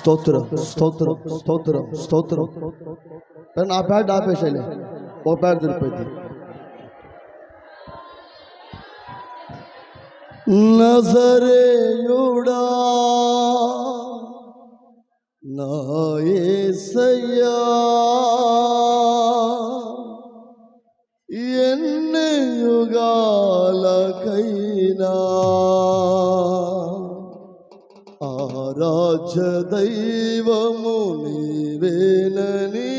స్తోత్రం స్తోత్రం స్తోత్రం స్తోత్రం. కానీ నా ప్యాడ్ ఆపేసేలే ఒక ప్యాడ్ దొరికిపోయింది. నజరేయుడా నాయసయ్యా ఎన్ని యుగాలకైనా రాజదైవము నీవేనని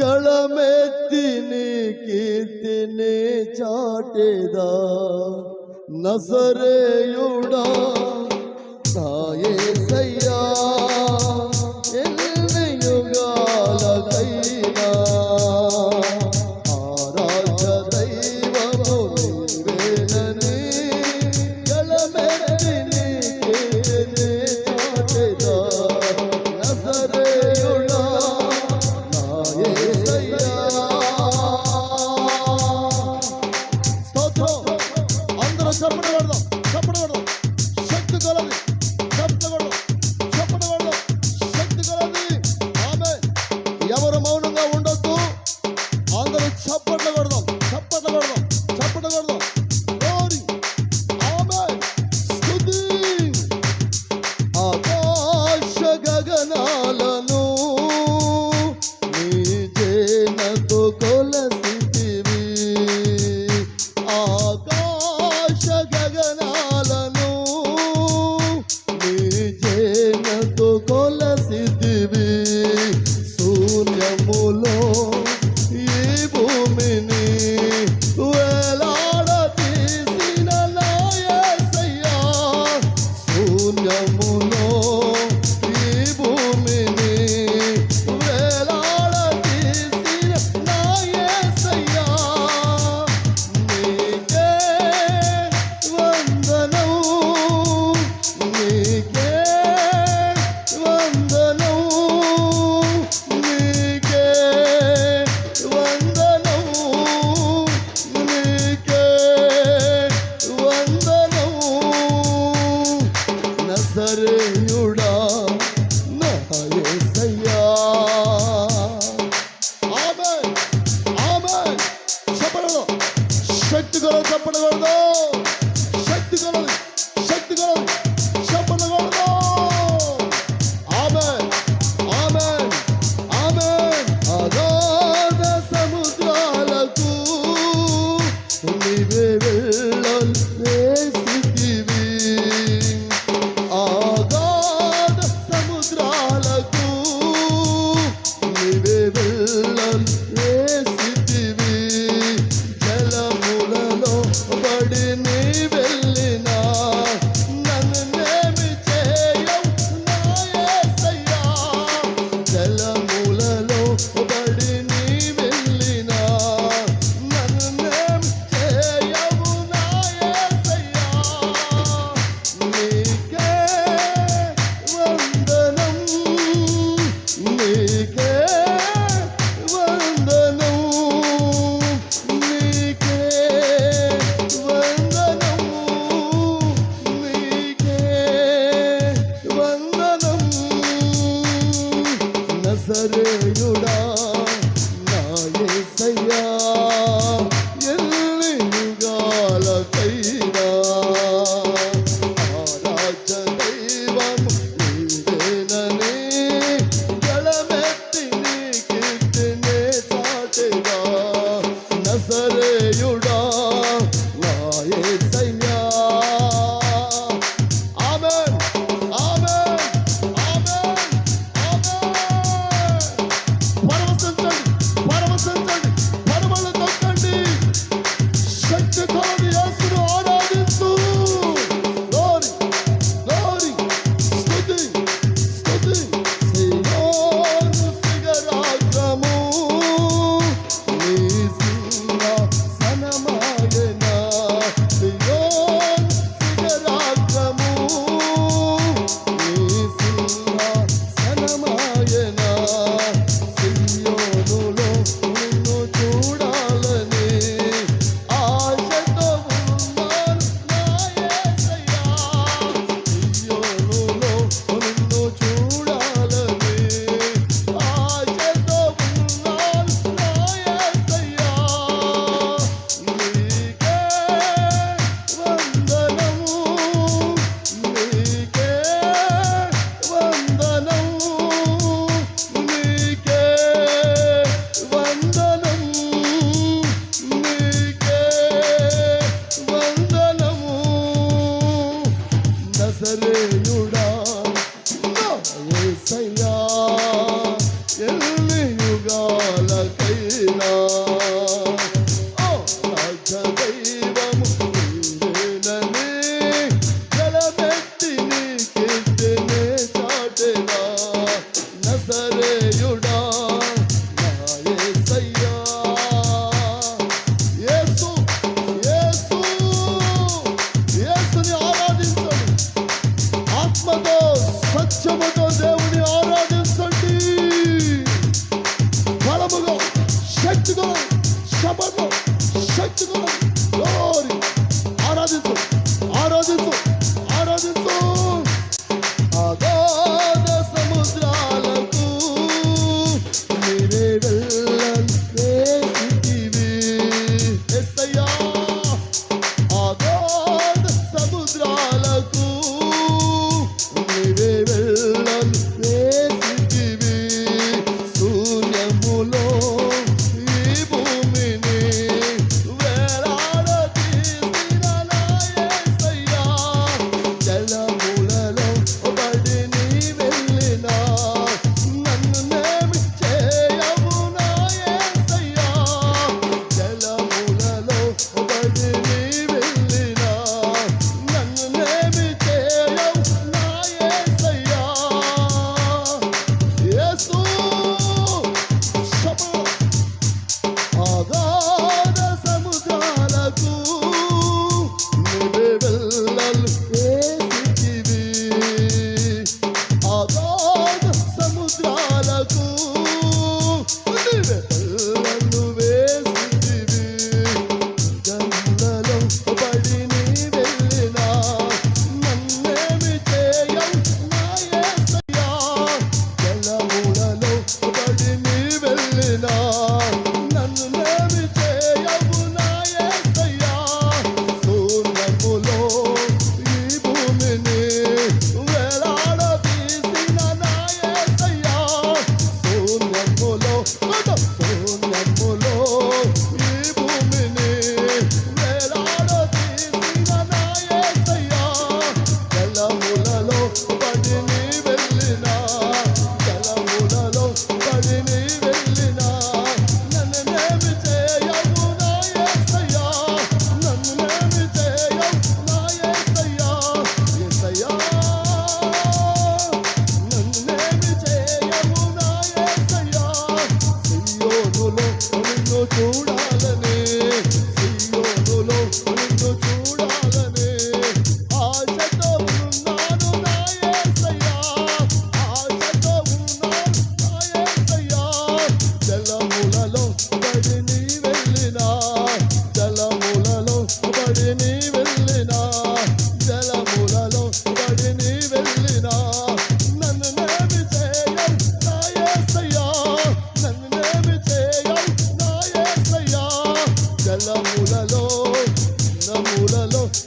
గళమెత్తిని కీర్తిని చాటేదా నసరేయుడా సాయే సయ్యా வெள்ளம் நேச Say no.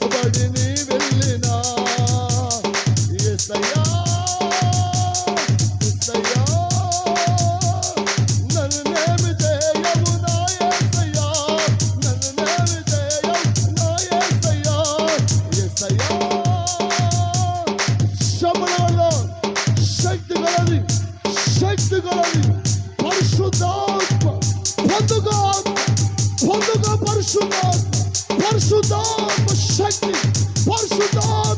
పడిని వెళ్ళినా ఎసయా Oh, shake me. What is your dog?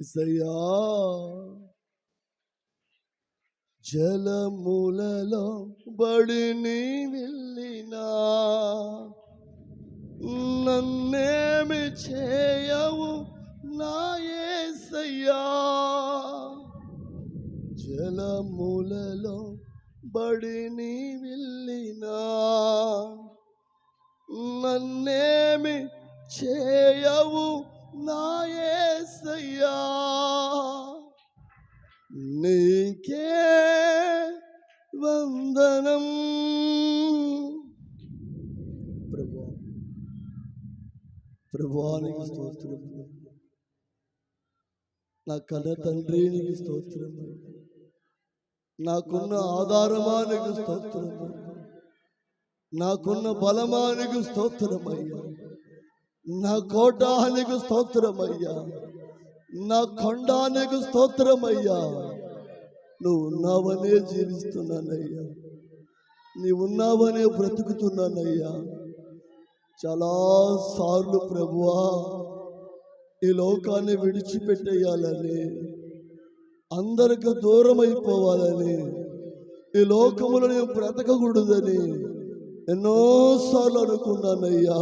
ఏసయ్యా జలములలో బడి నీ వెళ్ళినా నన్నేమి చేయవు నా ఏసయ్యా. జలములలో బడి నీ వెళ్ళినా నన్నేమి చేయవు వందనం. నా కళ తండ్రి నీకు స్తోత్రం. నాకున్న ఆధారమా నీకు నాకున్న బలమా నీకు స్తోత్రమయ్యా నా కోటానికి స్తోత్రమయ్యా. నా కొండానికి స్తోత్రమయ్యా. నువ్వు ఉన్నావనే జీవిస్తున్నానయ్యా. నీ ఉన్నావనే బ్రతుకుతున్నానయ్యా. చాలాసార్లు ప్రభువా ఈ లోకాన్ని విడిచిపెట్టేయాలని అందరికి దూరం అయిపోవాలని ఈ లోకములను నేను బ్రతకకూడదని ఎన్నోసార్లు అనుకున్నానయ్యా.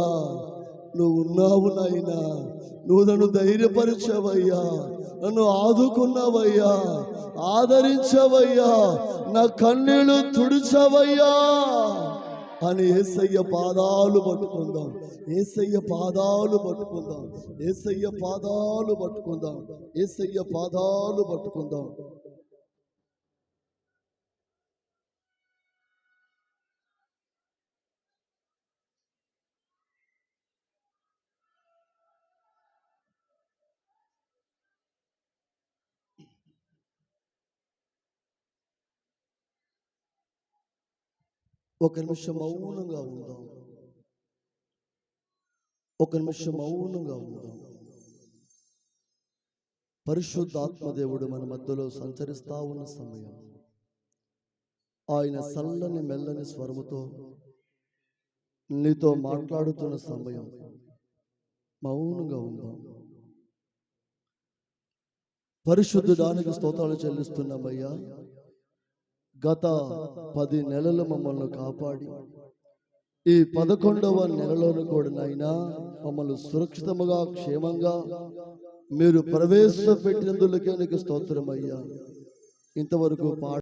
నువ్వు ఉన్నావు నాయనా. నువ్వు నన్ను ధైర్యపరిచావయ్యా. నన్ను ఆదుకున్నావయ్యా. ఆదరించవయ్యా. నా కన్నీళ్ళు తుడిచవయ్యా. అని ఏసయ్య పాదాలు పట్టుకుందాం. ఏసయ్య పాదాలు పట్టుకుందాం. ఏసయ్య పాదాలు పట్టుకుందాం. ఏసయ్య పాదాలు పట్టుకుందాం. ఒక నిమిషం మౌనంగా ఉందాం. ఒక నిమిషం మౌనంగా ఉందాం. పరిశుద్ధాత్మదేవుడు మన మధ్యలో సంచరిస్తా ఉన్న సమయం. ఆయన చల్లని మెల్లని స్వరముతో నీతో మాట్లాడుతున్న సమయం. మౌనంగా ఉందాం. పరిశుద్ధుడానికి స్తోత్రాలు చెల్లిస్తున్నామయ్యా గత పది నెలలు మమ్మల్ని కాపాడి ఈ పదకొండవ నెలలోను కూడా నైనా మమ్మల్ని సురక్షితముగా క్షేమంగా మీరు ప్రవేశపెట్టినందులకే నీకు స్తోత్రమయ్యా. ఇంతవరకు పాట